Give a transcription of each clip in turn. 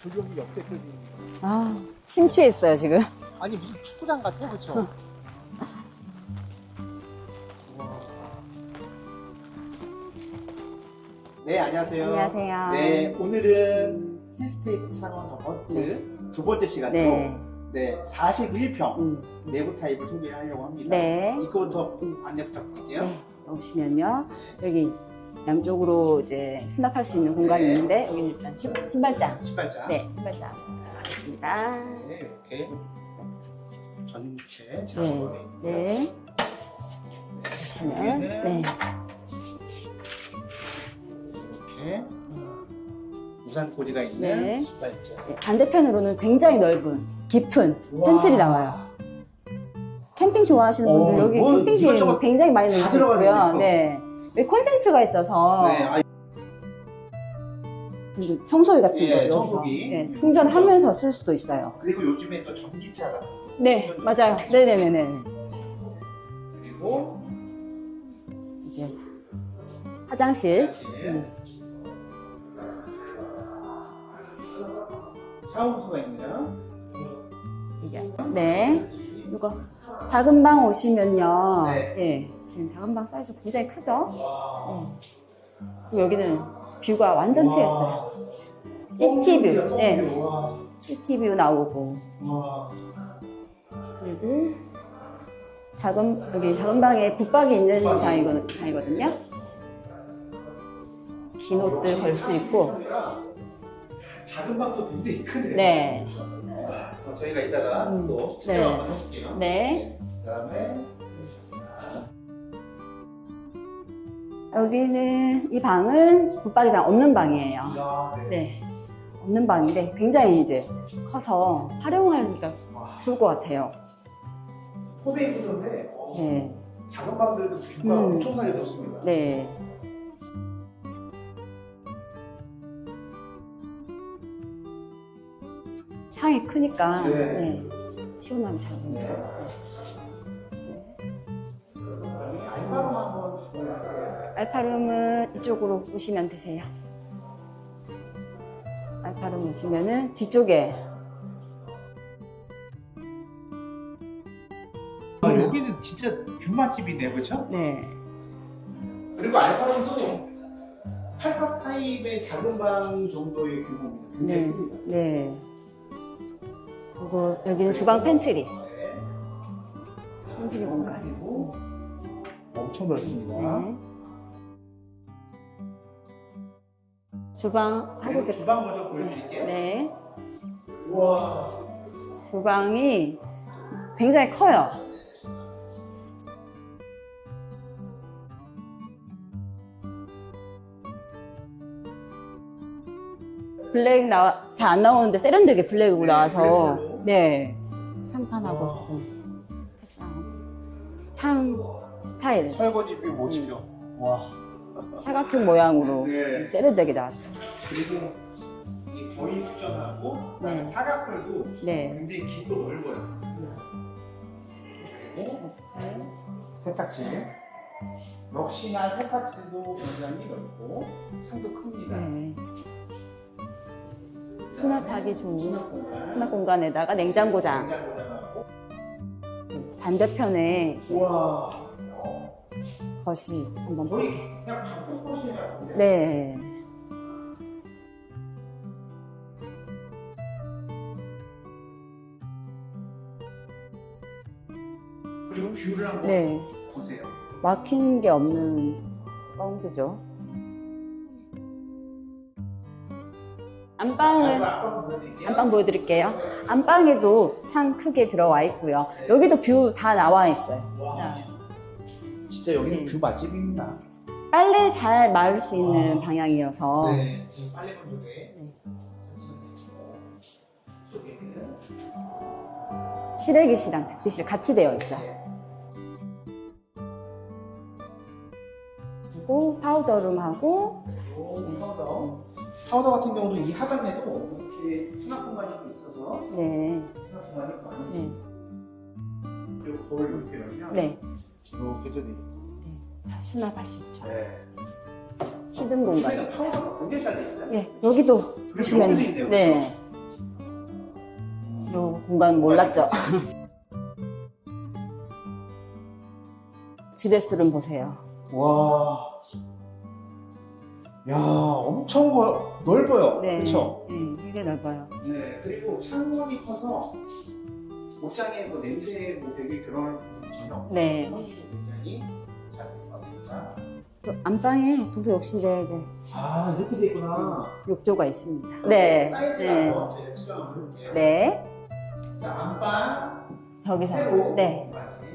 조경이 역대급이. 아, 심취했어요, 지금. 아니 무슨 축구장 같아, 그렇죠? 네, 안녕하세요. 안녕하세요. 네, 오늘은 힐스테이트 창원 더 버스트 두 번째 시간으로 네. 네, 41평 음, 내부 타입을 소개를 하려고 합니다. 네. 이거부터 안내 부탁드릴게요. 네. 보시면요. 여기 양쪽으로 이제 수납할 수 있는 공간이 네. 있는데, 여기 일단 신- 신발장. 신발장. 네, 신발장. 있습니다. 네, 이렇게 신발장. 전체 네. 작업이 네. 보시면, 네. 이렇게 우산 고리가 있는 네. 신발장. 네, 반대편으로는 굉장히 넓은, 깊은 우와. 팬트리 나와요. 캠핑 좋아하시는 분들 어, 여기 뭐 캠핑실 이것저것 굉장히 많이 다 들어가네요. 있고요. 네. 여기 콘센트가 있어서 네, 아, 그리고 청소기 같은 예, 거 여기서 청소기. 네, 충전하면서 쓸 수도 있어요. 그리고 요즘에 또 전기차 같은 거. 네, 맞아요. 네네네네. 그리고 이제 화장실. 화장실. 음. 샤워부스가 있네요. 이게. 네. 이거 작은 방 오시면요. 네. 예. 지금 작은 방 사이즈 굉장히 크죠? 그리고 여기는 뷰가 완전 와. 트였어요. 시티뷰. 네. 시티뷰 나오고. 와. 그리고 작은 여기 작은 방에 붙박이 있는 장이거든, 장이거든요. 긴 옷들 걸 수 있고. 작은 방도 굉장히 크네요. 네. 어, 저희가 이따가 음. 또 네. 측정 한번 해볼게요. 네. 그다음에 여기는 이 방은 붙박이장 없는 방이에요. 아, 네. 네. 없는 방인데 굉장히 이제 커서 활용하니까 와, 좋을 것 같아요. 구조인데 어, 네. 작은 방들도 뷰가 음. 엄청나게 좋습니다. 네. 창이 크니까 네. 네. 시원하게 잘 한번 보여주세요. 알파룸은 이쪽으로 보시면 되세요. 알파룸 보시면은 뒤쪽에 아, 여기는 진짜 뷰 맛집이네, 그렇죠? 네. 그리고 알파룸도 84 타입의 작은 방 정도의 규모입니다. 굉장히 네. 큽니다. 네. 그리고 여기는 주방 팬트리. 네. 팬트리 공간. 그리고 엄청 넓습니다. 네. 주방 하고 그리고 이제 주방 먼저 보여드릴게요. 네. 우와. 주방이 굉장히 커요. 블랙 나와 잘 안 나오는데 세련되게 블랙으로 네, 나와서. 네 상판하고 와. 지금 책상 창 스타일 설거지뷰, 모지뷰. 와. 사각형 모양으로 네. 세련되게 나왔죠. 그리고 이 거의 수전하고 그다음에 네. 사각별도 네. 굉장히 깊고 넓어요. 그리고 세탁실. 역시나 세탁실도 굉장히 넓고 창도 큽니다. 네. 수납하기 좋은 수납 공간에다가 냉장고장 반대편에 이제. 거실 한번 거의 그냥 거실 같은데. 네. 그리고 뷰를 한번 네. 보세요. 막힌 게 없는 뻥뷰죠. 안방을 안방 보여드릴게요. 안방 보여드릴게요. 안방에도 창 크게 들어와 있고요. 여기도 뷰 다 나와 있어요. 와. 진짜 여기는 네. 뷰 맛집입니다. 빨래 잘 마를 수 있는 와. 방향이어서 네. 지금 빨래 건조대. 네. 속에는 실외기실랑 특비실 같이 되어 있죠. 그리고 파우더룸하고 파우더. 같은 경우도 이 하단에도 이렇게 수납 공간이 또 있어서 네, 수납 공간이 많이 네, 있어요. 그리고 거울 이렇게 열면 네, 이렇게 도다 수납할 수 있죠. 네. 히든 공간. 여기는 파우더가 굉장히 잘 돼 있어요. 예, 여기도 보시면 여기도 있네요, 네, 공간 몰랐죠? 지배수를 보세요. 와. 야, 엄청 거- 넓어요. 네. 그렇죠? 네, 굉장히 넓어요. 네. 그리고 창문이 커서 옷장에 뭐 냄새 뭐 되게 그런 부분이 전혀 없고 네. 환기도 굉장히 잘될것 같습니다. 또 안방에 부부 욕실에 이제 아, 이렇게 돼 있구나. 욕조가 있습니다. 네. 사이즈 네. 한번 저희가 측정 한번 해볼게요. 네. 자, 안방 여기서. 세로 네.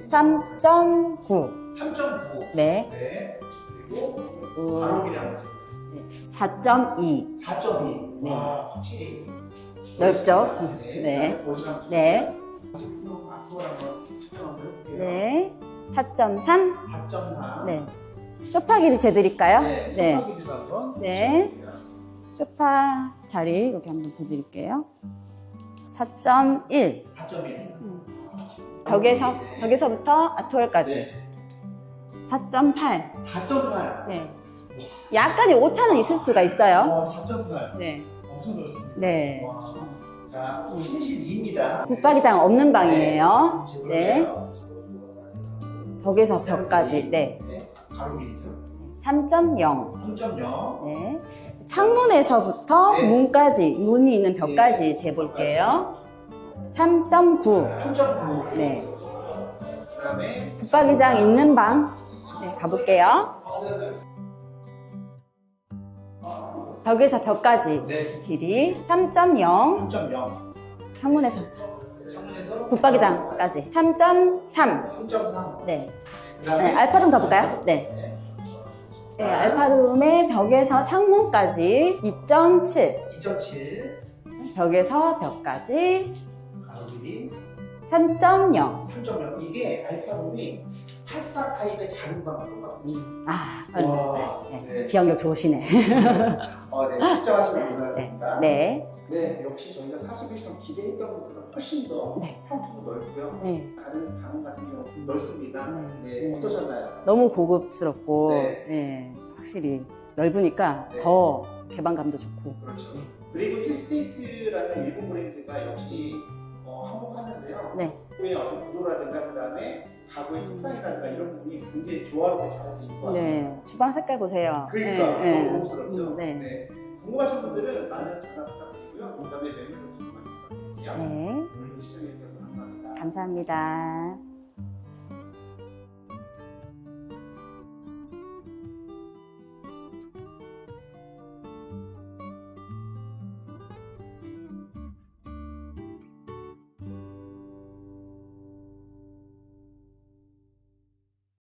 3.9. 3.9. 네. 네. 그리고 음, 가로길이 한번 4.2. 4.2. 네. 와, 확실히 넓죠? 네. 네. 네. 앞으로 한번 측정 한번 해볼게요. 네. 4.3. 4.4. 네. 소파 길이 재드릴까요? 네. 네. 소파 네. 소파 자리 여기 한번 재드릴게요. 4.1. 4.1. 벽에서, 네. 벽에서부터 아트월까지. 네. 4.8. 4.8. 네. 약간의 오차는 있을 수가 있어요. 와, 4.8. 네. 엄청 넓습니다. 네. 와. 자, 침실입니다. 붙박이장 없는 방이에요. 네. 네. 벽에서 벽까지. 네. 네. 가로길이죠. 3.0. 3.0. 네. 창문에서부터 네. 문까지, 문이 있는 벽까지 재볼게요. 3.9. 3.9. 네. 그다음에 붙박이장 있는 방. 네, 가볼게요. 벽에서 벽까지 네. 길이 3.0. 3.0. 창문에서 창문에서 붙박이장까지 3.3. 3.3. 네. 그다음에 네, 알파룸 가볼까요? 네. 네, 알파룸의 벽에서 창문까지 2.7. 2.7. 벽에서 벽까지 가로길이 3.0. 3.0. 이게 알파룸이 84 타입의 작은 방과 똑같습니다. 아, 와. 네. 네. 기억력 좋으시네. 어, 네. 측정하시면 고생하셨습니다. 네. 네, 역시 저희가 41평 기대했던 것보다 훨씬 더 네. 평수도 넓고요. 네. 다른 방 같은 경우 넓습니다. 네. 네, 어떠셨나요? 너무 고급스럽고, 네. 네. 확실히 넓으니까 네. 더 개방감도 좋고. 그렇죠. 네. 그리고 힐스테이트라는 일본 브랜드가 역시 어, 한복하는데요. 네. 어떤 구조라든가 그 다음에 가구의 색상이라든가 이런 부분이 굉장히 조화롭게 잘 돼 있는 것 같습니다. 네. 주방 색깔 보세요. 그러니까 네, 너무 네. 고급스럽죠. 음, 네. 네. 궁금하신 분들은 많은 전화 부탁드리고요. 그다음에 매매 접수 많이 부탁드릴게요. 네. 오늘 시청해 주셔서 감사합니다. 감사합니다.